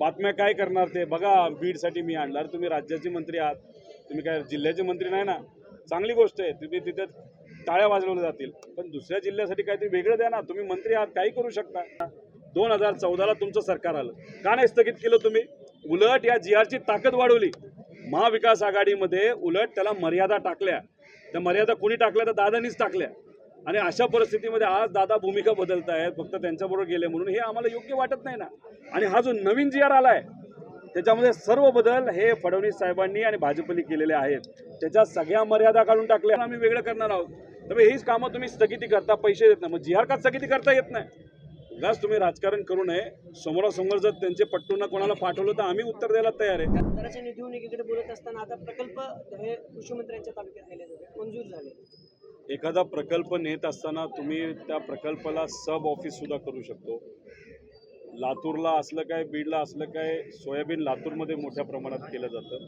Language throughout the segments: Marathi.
बातम्या काय करणार ते? बघा बीडसाठी मी आणणार. तुम्ही राज्याचे मंत्री आहात. तुम्ही काय जिल्ह्याचे मंत्री नाही ना? चांगली गोष्ट आहे. तुम्ही तिथे टाळ्या वाजवल्या जातील. पण दुसऱ्या जिल्ह्यासाठी काहीतरी वेगळं द्या ना. तुम्ही मंत्री आहात काही करू शकता. दोन हजार चौदाला तुमचं सरकार आलं. का नाही स्थगित केलं तुम्ही? उलट या जी आरची ताकद वाढवली. महाविकास आघाडीमध्ये उलट त्याला मर्यादा टाकल्या. त्या मर्यादा कोणी टाकल्या? तर दादानीच टाकल्या. आणि अशा परिस्थितीमध्ये आज दादा भूमिका बदलत आहेत फक्त त्यांच्याबरोबर गेले म्हणून हे आम्हाला योग्य वाटत नाही ना. आणि हा जो नवीन जी आर आला आहे त्याच्यामध्ये सर्व बदल हे फडणवीस साहेबांनी आणि भाजपने केलेले आहेत. त्याच्या सगळ्या मर्यादा काढून टाकल्या. आम्ही वेगळं करणार आहोत. त्यामुळे हीच कामं तुम्ही स्थगिती करता पैसे देत नाही. मग जी आर का स्थगिती करता येत नाही. उगाच तुम्ही राजकारण करू नये. समोरासमोर जर त्यांचे पट्टूंना कोणाला पाठवलं तर आम्ही उत्तर द्यायला तयार आहे. निधीहून एकीकडे बोलत असताना आता प्रकल्प हे कृषी मंत्र्यांच्या तालुक्यात मंजूर झाले. एखादा प्रकल्प नेत असताना तुम्ही त्या प्रकल्पाला सब ऑफिससुद्धा करू शकतो. लातूरला असलं काय बीडला असलं काय सोयाबीन लातूरमध्ये मोठ्या प्रमाणात केलं जातं.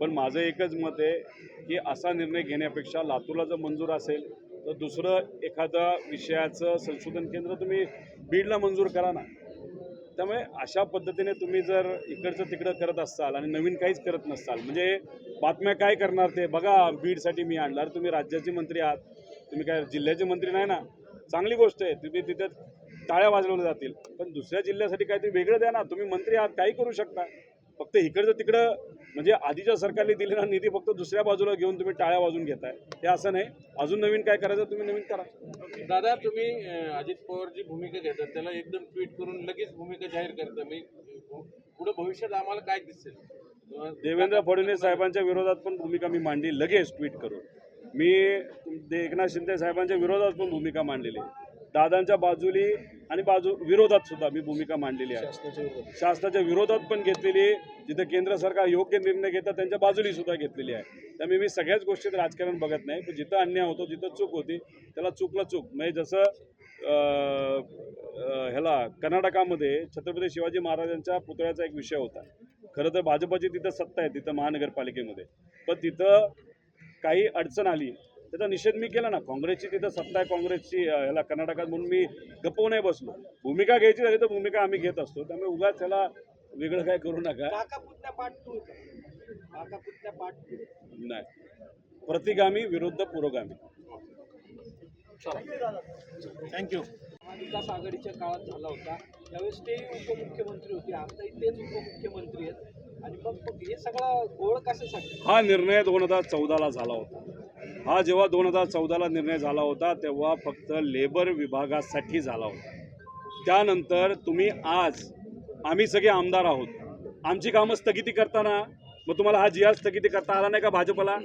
पण माझं एकच मत आहे की असा निर्णय घेण्यापेक्षा लातूरला जर मंजूर असेल तर दुसरं एखादा विषयाचं संशोधन केंद्र तुम्ही बीडला मंजूर करा ना. त्यामुळे अशा पद्धतीने तुम्ही जर इकडचं तिकडं करत असाल आणि नवीन काहीच करत नसाल म्हणजे बातम्या काय करणार ते? बघा बीडसाठी मी आणणार. तुम्ही राज्याचे मंत्री आहात. तुम्ही काय जिल्ह्याचे मंत्री नाही ना? चांगली गोष्ट आहे. तुम्ही तिथे टाळ्या वाजवल्या जातील. पण दुसऱ्या जिल्ह्यासाठी काहीतरी वेगळं द्या ना. तुम्ही मंत्री आहात काही करू शकता. फक्त इकडचं तिकडं म्हणजे आधीच्या सरकारने दिलेला निधी फक्त दुसऱ्या बाजूला घेऊन तुम्ही टाळ्या वाजून घेताय. हे असं नाही. अजून नवीन काय करायचं तुम्ही नवीन करा. दादा तुम्ही अजित पवार जी भूमिका घेतात. त्याला एकदम ट्विट करून लगेच भूमिका जाहीर करता. मी पुढे भविष्यात आम्हाला काय दिसेल? देवेंद्र फडणवीस साहेबांच्या विरोधात पण भूमिका मी मांडली लगेच ट्विट करून. मी एकनाथ शिंदे साहेबांच्या विरोधात पण भूमिका मांडलेली आहे. दादांच्या बाजूली आणि बाजू विरोधात सुद्धा मी भूमिका मांडलेली आहे. शासनाच्या विरोधात. पण घेतलेली आहे. जिथं केंद्र सरकार योग्य निर्णय घेतं त्यांच्या बाजूली सुद्धा घेतलेली आहे. त्यामुळे मी सगळ्याच गोष्टीत राजकारण बघत नाही. पण जिथं अन्याय होतो जिथं चूक होती त्याला चुकलं चूक. म्हणजे जसं ह्याला कर्नाटकामध्ये छत्रपती शिवाजी महाराजांच्या पुतळ्याचा एक विषय होता. खरं तर भाजपची तिथं सत्ता आहे तिथं महानगरपालिकेमध्ये. पण तिथं काही अडचण आली त्याचा निषेध मी केला ना. काँग्रेसची तिथं सत्ता आहे काँग्रेसची ह्याला कर्नाटकात म्हणून मी गप्प नाही बसलो. भूमिका घ्यायची झाली तर भूमिका आम्ही घेत असतो. त्यामुळे उगाच त्याला वेगळं काय करू नका. नाही. प्रतिगामी विरुद्ध पुरोगामी. थँक्यू महाविकास आघाडीच्या काळात झाला होता. त्यावेळेस ते उपमुख्यमंत्री होते. आता तेच उपमुख्यमंत्री आहेत. आणि मग मग हे सगळं गोळ कशासाठी? हा निर्णय दोन हजार चौदाला झाला होता. हा जेव्हा दोन हजार चौदाला निर्णय झाला होता तेव्हा फक्त लेबर विभागासाठी झाला होता. त्यानंतर तुम्ही आज आम्ही सगळे आमदार आहोत. आमची कामं स्थगिती करताना मग तुम्हाला हा जी आर स्थगिती करता आला नाही का भाजपला?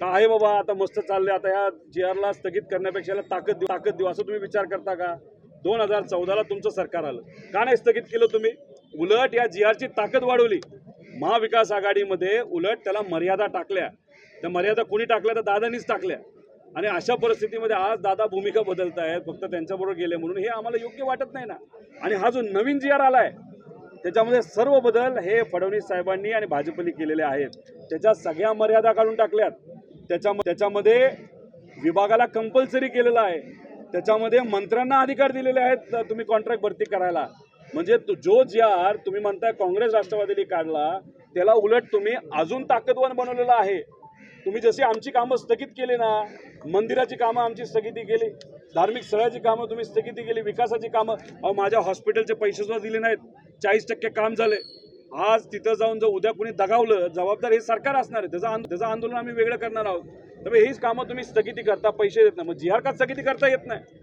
का आहे बाबा आता मस्त चालले आता या जी आरला स्थगित करण्यापेक्षा ताकद देऊ ताकद देऊ असं तुम्ही विचार करता का? दोन हजार चौदाला तुमचं सरकार आलं. का नाही स्थगित केलं तुम्ही? उलट या जी आरची ताकद वाढवली. महाविकास आघाडीमध्ये उलट त्याला मर्यादा टाकल्या. त्या मर्यादा कोणी टाकल्या तर दादानीच टाकल्या. आणि अशा परिस्थितीमध्ये आज दादा भूमिका बदलत आहेत फक्त त्यांच्याबरोबर गेले म्हणून हे आम्हाला योग्य वाटत नाही ना. आणि हा जो नवीन जी आर आला आहे त्याच्यामध्ये सर्व बदल हे फडणवीस साहेबांनी आणि भाजपने केलेले आहेत. त्याच्या सगळ्या मर्यादा काढून टाकल्यात. त्याच्या त्याच्यामध्ये विभागाला कंपल्सरी केलेलं आहे. त्याच्यामध्ये मंत्र्यांना अधिकार दिलेले आहेत तर तुम्ही कॉन्ट्रॅक्ट भरती करायला. म्हणजे जो जी आर तुम्ही म्हणताय काँग्रेस राष्ट्रवादीने काढला त्याला उलट तुम्ही अजून ताकदवान बनवलेला आहे. तुम्ही जशी आमची कामं स्थगित केली ना मंदिराची कामं आमची स्थगिती केली धार्मिक स्थळाची कामं तुम्ही स्थगिती केली विकासाची कामं अहो माझ्या हॉस्पिटलचे पैसे सुद्धा दिले नाहीत. चाळीस टक्के काम झाले. आज तिथं जाऊन जर उद्या कुणी दगावलं जबाबदार हे सरकार असणार आहे. त्याचं त्याचं आंदोलन आम्ही वेगळं करणार आहोत. त्यामुळे हीच कामं तुम्ही स्थगिती करता पैसे देत नाही. मग जी आर का स्थगिती करता येत नाही.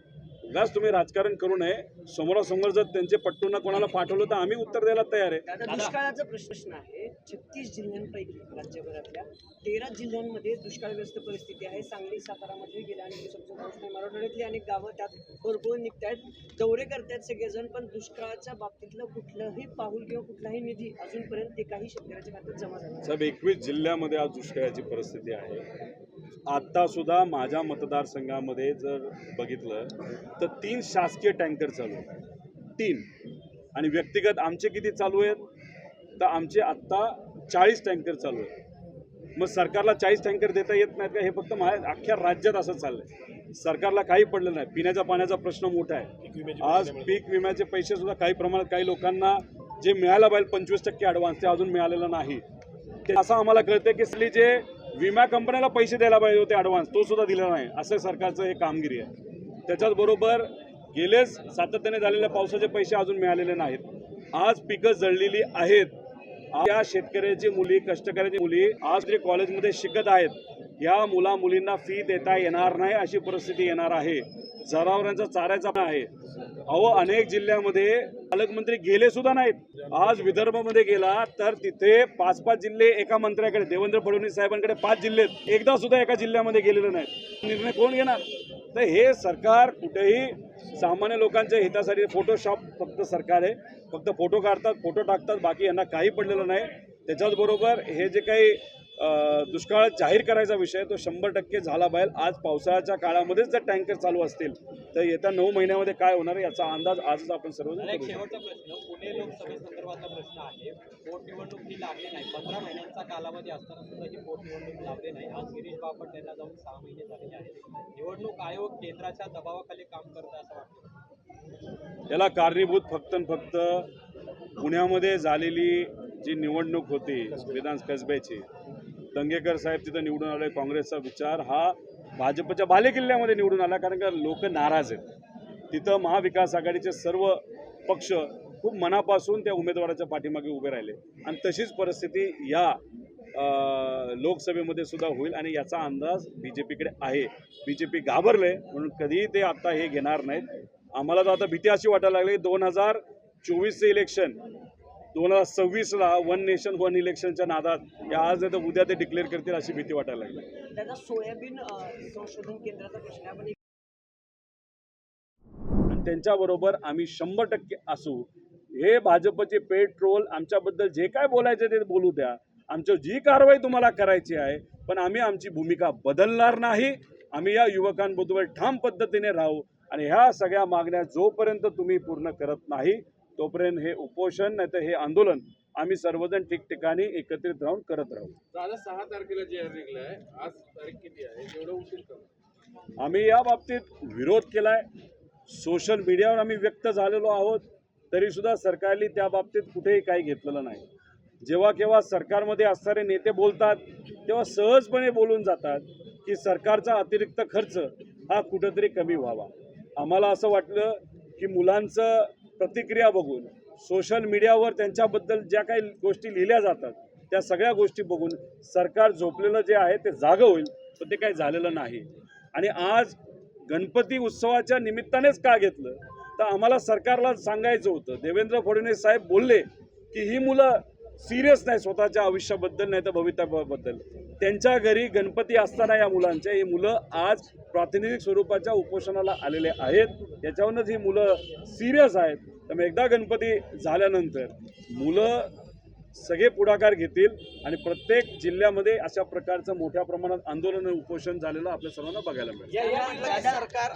उगाच तुम्ही राजकारण करू नये. समोरासमोर जर त्यांचे पट्टूंना कोणाला पाठवलं तर आम्ही उत्तर द्यायला तयार आहे. दुष्काळाचा प्रश्न आहे. छत्तीस जिल्ह्यांपैकी राज्यभरातल्या तेरा जिल्ह्यांमध्ये दुष्काळग्रस्त परिस्थिती आहे. सांगली सातारामध्ये गेल्या अनेक दिवसांपासून पाऊस नाही मराठवाड्यातली अनेक गावं त्यात भरपूर निघतायत. दौरे करतायत सगळेजण पण दुष्काळाच्या बाबतीतलं कुठलंही पाऊल किंवा कुठलाही निधी अजूनपर्यंत एकाही शेतकऱ्याच्या खात्यात जमा झाला. साहेब एकवीस जिल्ह्यामध्ये आज दुष्काळाची परिस्थिती आहे. आता सुद्धा माझ्या मतदारसंघामध्ये जर बघितलं तर तीन शासकीय टँकर चालू आहेत. तीन. आणि व्यक्तिगत आमचे किती चालू आहेत? तर आमचे आत्ता चाळीस टँकर चालू आहेत. मग सरकारला चाळीस टँकर देता येत नाहीत का? हे फक्त मा अख्ख्या राज्यात असं चाललंय. सरकारला काही पडलं नाही. पिण्याच्या पाण्याचा प्रश्न मोठा आहे. आज पीक विम्याचे पैसे सुद्धा काही प्रमाणात काही लोकांना जे मिळायला पाहिजे पंचवीस टक्के ॲडव्हान्स ते अजून मिळालेलं नाही. ते असं आम्हाला कळतं की जे विमा कंपन्याला पैसे द्यायला पाहिजे होते ॲडव्हान्स तो सुद्धा दिला नाही. असं सरकारचं हे कामगिरी आहे. त्याच्याचबरोबर गेलेच सातत्याने झालेल्या पावसाचे पैसे अजून मिळालेले नाहीत. आज पिकं जळलेली आहेत. या शेतकऱ्याची मुली कष्टकऱ्याची मुली आज जे कॉलेजमध्ये शिकत आहेत या मुला मुलींना फी देता येणार नाही अशी परिस्थिती येणार आहे. जनावरांचा चाऱ्याचा आहे. अहो अनेक जिल्ह्यामध्ये पालकमंत्री गेले सुद्धा नाहीत. आज विदर्भामध्ये गेला तर तिथे पाच पाच जिल्हे एका मंत्र्याकडे देवेंद्र फडणवीस साहेबांकडे पाच जिल्हे आहेत. एकदा सुद्धा एका जिल्ह्यामध्ये गेलेलं नाही निर्णय कोण घेणार? तर हे सरकार कुठेही सामान्य लोकांच्या हितासाठी फोटोशॉप फक्त सरकार आहे. फक्त फोटो काढतात फोटो टाकतात बाकी यांना काही पडलेलं नाही. त्याच्याचबरोबर हे जे काही दुष्काळ जाहीर करायचा विषय तो शंभर टक्के झाला पाहिजे. आज पावसाळ्याच्या काळामध्येच जर टँकर चालू असतील तर येत्या नऊ महिन्यामध्ये काय होणार याचा अंदाज आजच आपण सर्वजण. शेवटचा प्रश्न पुणे लोकसभेसंदर्भातला प्रश्न आहे पोटनिवडणूक ही लागली नाही. पंधरा महिन्यांचा कालावधी असताना सुद्धा ही पोटनिवडणूक लावली नाही. आज गिरीश बापट यांना जाऊन सहा महिने झालेले आहेत. निवडणूक आयोग केंद्राच्या दबावाखाली काम करतं असं वाटतं. याला कारणीभूत फक्त फक्त पुण्यामध्ये झालेली जी निवडणूक होती विधान कसब्याची दंगेकर साहेब तिथं निवडून आले काँग्रेसचा विचार हा भाजपच्या बालेकिल्ल्यामध्ये निवडून आला कारण का लोक नाराज आहेत. तिथं महाविकास आघाडीचे सर्व पक्ष खूप मनापासून त्या उमेदवाराच्या पाठीमागे उभे राहिले. आणि तशीच परिस्थिती या लोकसभेमध्ये सुद्धा होईल आणि याचा अंदाज बी जे पीकडे आहे. बी जे पी घाबरले म्हणून कधीही ते आत्ता हे घेणार नाहीत. आम्हाला तर आता भीती अशी वाटायला लागली दोन हजार चोवीसचं इलेक्शन दोन हजार सव्वीसला वन नेशन वन इलेक्शनच्या नादात या आज नाही तर उद्या ते डिक्लेअर करतील अशी भीती वाटायला लागली. त्याचा सोयाबीन संशोधन केंद्राचा प्रश्न आहे आपण आणि त्यांच्याबरोबर आम्ही शंभर टक्के असू. हे भाजपचे पेट्रोल आमच्याबद्दल जे काय बोलायचे ते बोलू द्या. आमच्यावर जी कारवाई तुम्हाला करायची आहे पण आम्ही आमची भूमिका बदलणार नाही. आम्ही या युवकांबरोबर ठाम पद्धतीने राहू आणि ह्या सगळ्या मागण्या जोपर्यंत तुम्ही पूर्ण करत नाही तोपर्यंत हे उपोषण नाही तर हे आंदोलन आम्ही सर्वजण ठिकठिकाणी एकत्रित राहून करत राहू. सहा तारखेला जे निघलं आहे आज तारीख किती आहे? एवढं उशीर आम्ही या बाबतीत विरोध केलाय. सोशल मीडियावर आम्ही व्यक्त झालेलो आहोत तरीसुद्धा सरकारने त्या बाबतीत कुठेही काही घेतलेलं नाही. जेव्हा केव्हा सरकारमध्ये असणारे नेते बोलतात तेव्हा सहजपणे बोलून जातात की सरकारचा अतिरिक्त खर्च हा कुठंतरी कमी व्हावा. आम्हाला असं वाटलं की मुलांचं प्रतिक्रिया बघून सोशल मीडियावर त्यांच्याबद्दल ज्या काही गोष्टी लिहिल्या जातात त्या सगळ्या गोष्टी बघून सरकार झोपलेलं जे आहे ते जागं होईल पण ते काही झालेलं नाही. आणि आज गणपती उत्सवाच्या निमित्तानेच का घेतलं? तर आम्हाला सरकारला सांगायचं होतं. देवेंद्र फडणवीस साहेब बोलले की ही मुलं सिरियस नाही स्वतःच्या आयुष्याबद्दल नाही तर भवितव्याबद्दल. त्यांच्या घरी गणपती असताना या मुलांच्या ही मुलं आज प्रातिनिधिक स्वरूपाच्या उपोषणाला आलेले आहेत. त्याच्यावरूनच ही मुलं सिरियस आहेत. त्यामुळे एकदा गणपती झाल्यानंतर मुलं सगळे पुढाकार घेतील आणि प्रत्येक जिल्ह्यामध्ये अशा प्रकारचं मोठ्या प्रमाणात आंदोलन आणि उपोषण झालेलं आपल्या सर्वांना बघायला मिळेल. म्हणजे सरकार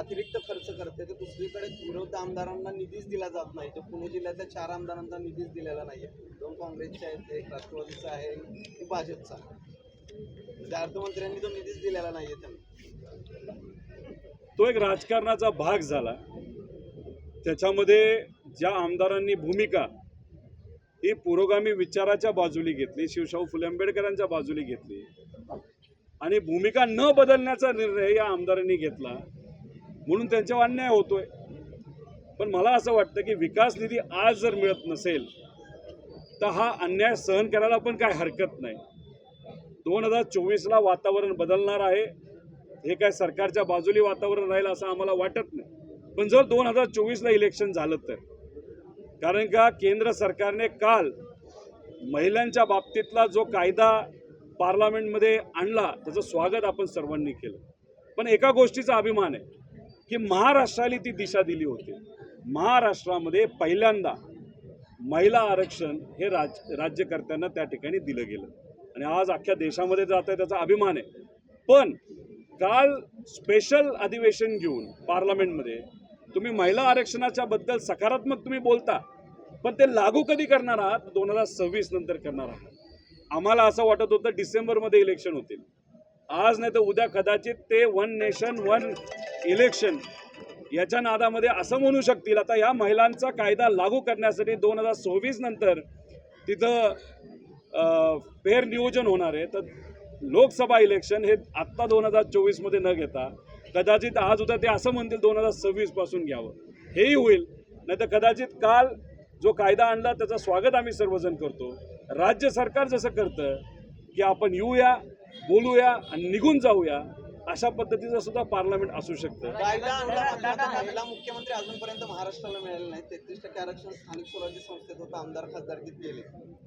अतिरिक्त खर्च करते तर दुसरीकडे पुरवत्या आमदारांना निधीच दिला जात नाही. तर पुणे जिल्ह्यातल्या चार आमदारांना निधीच दिलेला नाहीये. दोन काँग्रेसचे आहेत एक राष्ट्रवादीचा आहे भाजपचा अर्थमंत्र्यांनी तो निधीच दिलेला नाहीये त्यांना. तो एक राजकारणाचा भाग झाला. त्याच्यामध्ये ज्या आमदारांनी भूमिका ही पुरोगामी विचाराच्या बाजूली घेतली शिवशाहू फुले आंबेडकरांच्या बाजूली घेतली आणि भूमिका न बदलण्याचा निर्णय या आमदारांनी घेतला म्हणून त्यांच्यावर अन्याय होतोय. पण मला असं वाटतं की विकास निधी आज जर मिळत नसेल तर हा अन्याय सहन करायला पण काय हरकत नाही. दोन हजार चोवीसला वातावरण बदलणार आहे. हे काय सरकारच्या बाजूली वातावरण राहील असं आम्हाला वाटत नाही. पण जर दोन हजार चोवीसला इलेक्शन झालं तर. कारण का केंद्र सरकारने काल महिलांच्या बाबतीतला जो कायदा पार्लमेंटमध्ये आणला त्याचं स्वागत आपण सर्वांनी केलं. पण एका गोष्टीचा अभिमान आहे की महाराष्ट्राला ती दिशा दिली होती. महाराष्ट्रामध्ये पहिल्यांदा महिला आरक्षण हे राज राज्यकर्त्यांना त्या ठिकाणी दिलं गेलं. आणि आज अख्ख्या देशामध्ये जात आहे त्याचा अभिमान आहे. पण काल स्पेशल अधिवेशन घेऊन पार्लमेंटमध्ये तुम्ही महिला आरक्षणाच्या बद्दल सकारात्मक तुम्ही बोलता पण ते लागू कधी करणार आहात? दोन हजार सव्वीस नंतर करणार आहात. आम्हाला असं वाटत होतं डिसेंबरमध्ये इलेक्शन होतील. आज नाही तर उद्या कदाचित ते वन नेशन वन इलेक्शन याच्या नादामध्ये असं म्हणू शकतील. आता या महिलांचा कायदा लागू करण्यासाठी दोन हजार सव्वीस नंतर तिथं फेर नियोजन होणार आहे. तर लोकसभा इलेक्शन हे आत्ता दोन हजार चोवीसमध्ये न घेता कदाचित आज होता ते असं म्हणतील दोन हजार सव्वीसपासून घ्यावं. हेही होईल. नाही तर कदाचित काल जो कायदा आणला त्याचं स्वागत आम्ही सर्वजण करतो. राज्य सरकार जसं करतं की आपण येऊया बोलूया आणि निघून जाऊया. अशा पद्धतीचं सुद्धा पार्लमेंट असू शकतं. कायदा मुख्यमंत्री अजूनपर्यंत महाराष्ट्राला मिळाले नाही तेहतीस टक्के आरक्षण स्थानिक स्वराज्य संस्थेत होतं आमदार खासदारकीत गेले.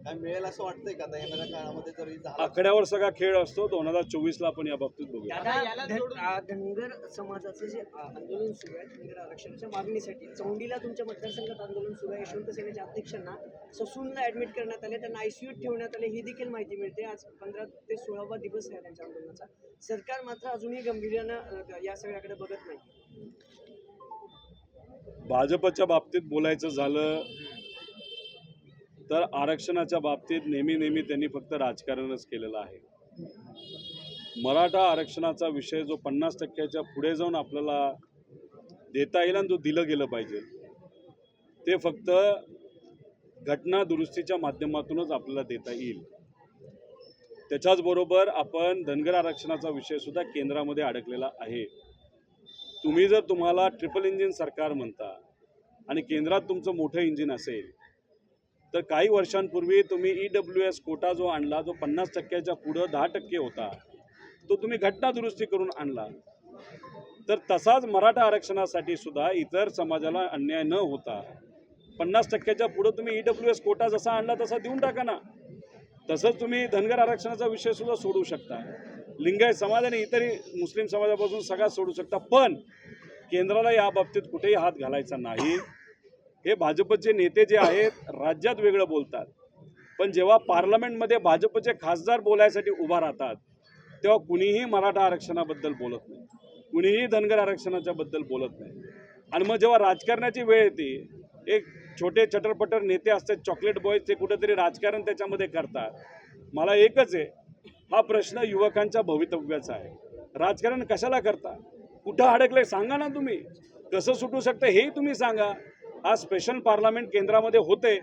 काय मिळेल असं वाटतंय का? आता येणाऱ्या काळामध्ये जरी आकड्यावर सगळा खेळ असतो दोन हजार चोवीसला आपण या बाबतीत बघूया. दादा धन- आ, धनगर समाजाचं जे आंदोलन सुरू आहे धनगर आरक्षणाच्या मागणीसाठी चौंडीला तुमच्या मतदारसंघात आंदोलन सुरू आहे. यशवंत सेनेच्या अध्यक्षांना ससूनला ऍडमिट करण्यात आले त्यांना आयसीयूत ठेवण्यात आले. ही देखील माहिती मिळते. आज पंधरा ते सोळावा दिवस आहे त्यांच्या आंदोलनाचा. सरकार मात्र अजूनही गंभीर्यानं या सगळ्याकडे बघत नाही. भाजपच्या बाबतीत बोलायचं झालं तर आरक्षणाच्या बाबतीत नेहमी नेहमी त्यांनी फक्त राजकारणच केलेलं आहे. मराठा आरक्षणाचा विषय जो पन्नास टक्क्याच्या पुढे जाऊन आपल्याला देता येईल आणि जो दिलं गेलं पाहिजे ते फक्त घटना दुरुस्तीच्या माध्यमातूनच आपल्याला देता येईल. त्याच्याचबरोबर आपण धनगर आरक्षणाचा विषयसुद्धा केंद्रामध्ये अडकलेला आहे. तुम्ही जर तुम्हाला ट्रिपल इंजिन सरकार म्हणता आणि केंद्रात तुमचं मोठं इंजिन असेल तर काही वर्षांपूर्वी तुम्ही ई डब्ल्यू एस कोटा जो आणला जो पन्नास टक्क्याच्या पुढं दहा टक्के होता तो तुम्ही घटना दुरुस्ती करून आणला. तर तसाच मराठा आरक्षणासाठी सुद्धा इतर समाजाला अन्याय न होता पन्नास टक्क्याच्या पुढं तुम्ही ई डब्ल्यू एस कोटा जसा आणला तसा देऊन टाका ना. तसंच तुम्ही धनगर आरक्षणाचा विषय सुद्धा सोडू शकता. लिंगायत समाज आणि इतरही मुस्लिम समाजापासून सगळा सोडू शकता पण केंद्राला या बाबतीत कुठेही हात घालायचा नाही. हे भाजपचे नेते जे आहेत राज्यात वेगळं बोलतात. पण जेव्हा पार्लमेंटमध्ये भाजपचे खासदार बोलायसाठी उभा राहतात तेव्हा कुणीही मराठा आरक्षणाबद्दल बोलत नाही. कुणीही धनगर आरक्षणाच्या बद्दल बोलत नाही. आणि मग जेव्हा राजकारणाची वेळ येते एक छोटे चटरपटर नेते असतात चॉकलेट बॉयज ते कुठंतरी राजकारण त्याच्यामध्ये करतात. मला एकच आहे हा प्रश्न युवकांच्या भवितव्याचा आहे. राजकारण कशाला करता? कुठं अडकलंय सांगा ना तुम्ही. कसं सुटू शकतं हेही तुम्ही सांगा. आज स्पेशल पार्लमेंट केंद्रामध्ये होते.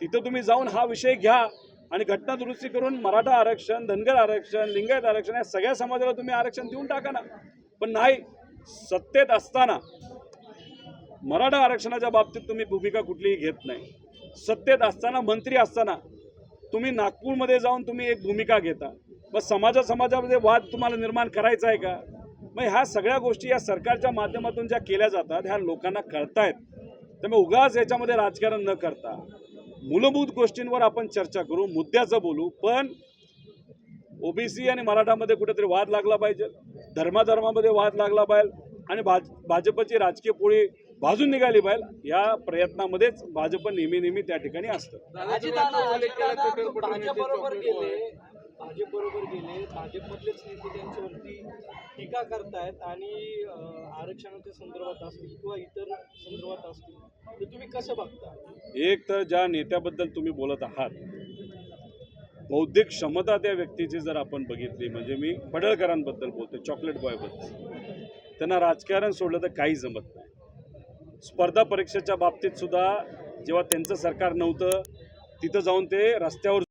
तिथं तुम्ही जाऊन हा विषय घ्या आणि घटना दुरुस्ती करून मराठा आरक्षण धनगर आरक्षण लिंगायत आरक्षण या सगळ्या समाजाला तुम्ही आरक्षण देऊन टाका ना. पण नाही सत्तेत असताना मराठा आरक्षणाच्या बाबतीत तुम्ही भूमिका कुठलीही घेत नाही. सत्तेत असताना मंत्री असताना तुम्ही नागपूरमध्ये जाऊन तुम्ही एक भूमिका घेता. मग समाजा समाजामध्ये वाद तुम्हाला निर्माण करायचा आहे का? मग ह्या सगळ्या गोष्टी या सरकारच्या माध्यमातून ज्या केल्या जातात ह्या लोकांना कळतायत. त्यामुळे उगाच याच्यामध्ये राजकारण न करता मूलभूत गोष्टींवर आपण चर्चा करू मुद्द्याचं बोलू पण ओबीसी आणि मराठामध्ये कुठेतरी वाद लागला पाहिजे. धर्माधर्मामध्ये वाद लागला पाहिजे आणि भाज भाजपची राजकीय पोळी भाजून निघाली पाहिजे या प्रयत्नामध्येच भाजप नेहमी नेहमी त्या ठिकाणी असतं. भाजपबरोबर गेले भाजपमधलेच नेते त्यांच्यावरती टीका करतायत आणि आरक्षणाच्या संदर्भात असतील किंवा इतर संदर्भात असतील तर तुम्ही कसं बघता? एक तर ज्या नेत्याबद्दल तुम्ही बोलत आहात बौद्धिक क्षमता त्या व्यक्तीची जर आपण बघितली म्हणजे मी पडळकरांबद्दल बोलतो चॉकलेट बॉयबद्दल त्यांना राजकारण सोडलं तर काही जमत नाही. स्पर्धा परीक्षेच्या बाबतीत सुद्धा जेव्हा त्यांचं सरकार नव्हतं तिथं जाऊन ते रस्त्यावर